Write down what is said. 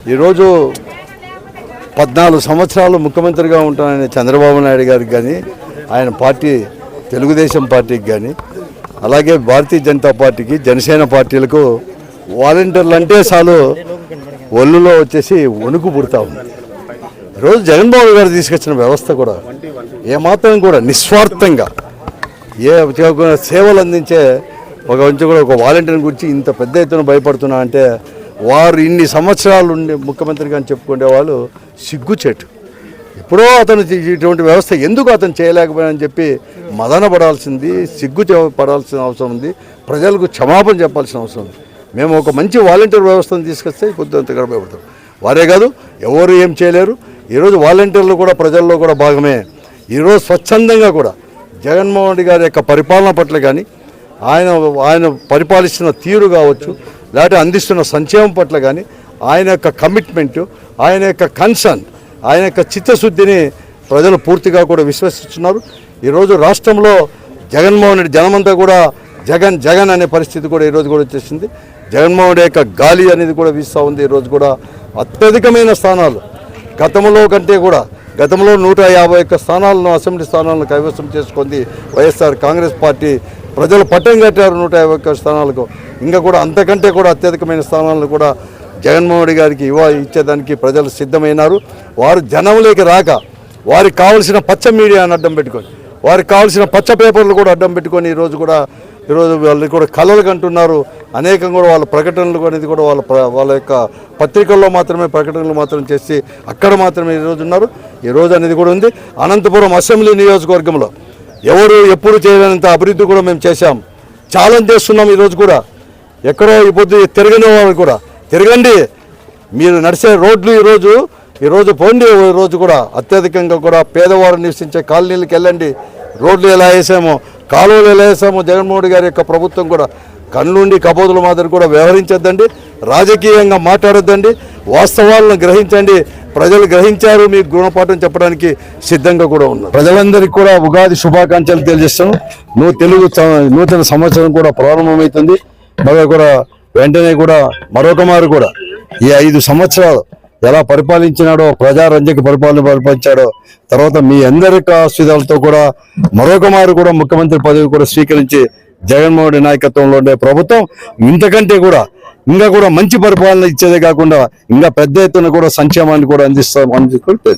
ఈరోజు పద్నాలుగు సంవత్సరాలు ముఖ్యమంత్రిగా ఉంటానని చంద్రబాబు నాయుడు గారికి కానీ ఆయన పార్టీ తెలుగుదేశం పార్టీకి కానీ అలాగే భారతీయ జనతా పార్టీకి జనసేన పార్టీలకు వాలంటీర్లు అంటే చాలు ఒళ్ళులో వచ్చేసి వణుకు పుడతా ఉంది. ఈరోజు జగన్మోహన్ గారు తీసుకొచ్చిన వ్యవస్థ కూడా ఏమాత్రం కూడా నిస్వార్థంగా ఏ సేవలు అందించే ఒక మంచి కూడా ఒక వాలంటీర్ గురించి ఇంత పెద్ద ఎత్తున భయపడుతున్నా అంటే వారు ఇన్ని సంవత్సరాలు ఉండే ముఖ్యమంత్రిగా అని చెప్పుకునే వాళ్ళు సిగ్గుచేటు ఎప్పుడో అతను ఇటువంటి వ్యవస్థ ఎందుకు అతను చేయలేకపోయానని చెప్పి మదన పడాల్సింది సిగ్గు చె- పడాల్సిన అవసరం ఉంది. ప్రజలకు క్షమాపణ చెప్పాల్సిన అవసరం ఉంది. మేము ఒక మంచి వాలంటీర్ వ్యవస్థను తీసుకొస్తే కొద్దిగా గడపబడతాం. వారే కాదు ఎవరు ఏం చేయలేరు. ఈరోజు వాలంటీర్లు కూడా ప్రజల్లో కూడా భాగమే. ఈరోజు స్వచ్ఛందంగా కూడా. జగన్మోహన్ రెడ్డి గారి యొక్క పరిపాలన పట్ల కానీ ఆయన ఆయన పరిపాలిస్తున్న తీరు కావచ్చు లేకపోతే అందిస్తున్న సంక్షేమం పట్ల కానీ ఆయన యొక్క కమిట్మెంటు ఆయన యొక్క కన్సర్న్ ఆయన యొక్క చిత్తశుద్ధిని ప్రజలు పూర్తిగా కూడా విశ్వసిస్తున్నారు. ఈరోజు రాష్ట్రంలో జగన్మోహన్ రెడ్డి జనమంతా కూడా జగన్ జగన్ అనే పరిస్థితి కూడా ఈరోజు కూడా వచ్చేసింది. జగన్మోహన్ రెడ్డి యొక్క గాలి అనేది కూడా వీస్తూ ఉంది. ఈరోజు కూడా అత్యధికమైన స్థానాలు. గతంలో కంటే కూడా గతంలో నూట యాభై ఒక్క స్థానాలను అసెంబ్లీ స్థానాలను కైవసం చేసుకుంది వైఎస్ఆర్ కాంగ్రెస్ పార్టీ ప్రజలు పట్టం కట్టారు నూట యాభై ఒక్క స్థానాలకు. ఇంకా కూడా అంతకంటే కూడా అత్యధికమైన స్థానాలను కూడా జగన్మోహన్ రెడ్డి గారికి ఇవ్వ ఇచ్చేదానికి ప్రజలు సిద్ధమైనారు. వారు జనంలోకి రాక వారికి కావలసిన పచ్చ మీడియాను అడ్డం పెట్టుకొని వారికి కావాల్సిన పచ్చ పేపర్లు కూడా అడ్డం పెట్టుకొని ఈరోజు కూడా ఈరోజు వాళ్ళు కూడా కళలు కంటున్నారు. అనేకం కూడా వాళ్ళ ప్రకటనలు అనేది కూడా వాళ్ళ వాళ్ళ యొక్క పత్రికల్లో మాత్రమే ప్రకటనలు మాత్రం చేసి అక్కడ మాత్రమే ఈరోజు ఉన్నారు. ఈ రోజు అనేది కూడా ఉంది. అనంతపురం అసెంబ్లీ నియోజకవర్గంలో ఎవరు ఎప్పుడు చేయలేనంత అభివృద్ధి కూడా మేము చేశాం. ఛాలెంజ్ చేస్తున్నాం ఈరోజు కూడా. ఎక్కడో ఇప్పుడు తిరగని వాళ్ళు కూడా. తిరగండి. మీరు నడిచే రోడ్లు ఈరోజు ఈరోజు పోండి రోజు కూడా. అత్యధికంగా కూడా పేదవారు నివసించే కాలనీలకు వెళ్ళండి. రోడ్లు ఎలా వేసామో కాలువలు ఎలా వేసామో జగన్మోహన్ గారి యొక్క ప్రభుత్వం కూడా కళ్ళుండి కబోదుల మాదిరి కూడా వ్యవహరించద్దండి. రాజకీయంగా మాట్లాడొద్దండి. వాస్తవాలను గ్రహించండి. ప్రజలు గ్రహించారు మీకు గుణపాఠం చెప్పడానికి సిద్ధంగా కూడా ఉన్నారు. ప్రజలందరికీ కూడా ఉగాది శుభాకాంక్షలు తెలియజేస్తాం నువ్వు తెలుగు నూతన సంవత్సరం కూడా ప్రారంభమవుతుంది. మరి కూడా వెంటనే కూడా మరొక మారు కూడా ఈ ఐదు సంవత్సరాలు ఎలా పరిపాలించినాడో ప్రజారంజక పరిపాలన పరిపాలించాడో తర్వాత మీ అందరి ఆశీర్వాదాలతో కూడా మరొక మారు కూడా ముఖ్యమంత్రి పదవి కూడా స్వీకరించి జగన్మోహన్ నాయకత్వంలో ఉండే ప్రభుత్వం ఇంతకంటే కూడా ఇంకా కూడా మంచి పరిపాలన ఇచ్చేదే కాకుండా ఇంకా పెద్ద ఎత్తున కూడా సంక్షేమాన్ని కూడా అందిస్తాం అని చెప్పి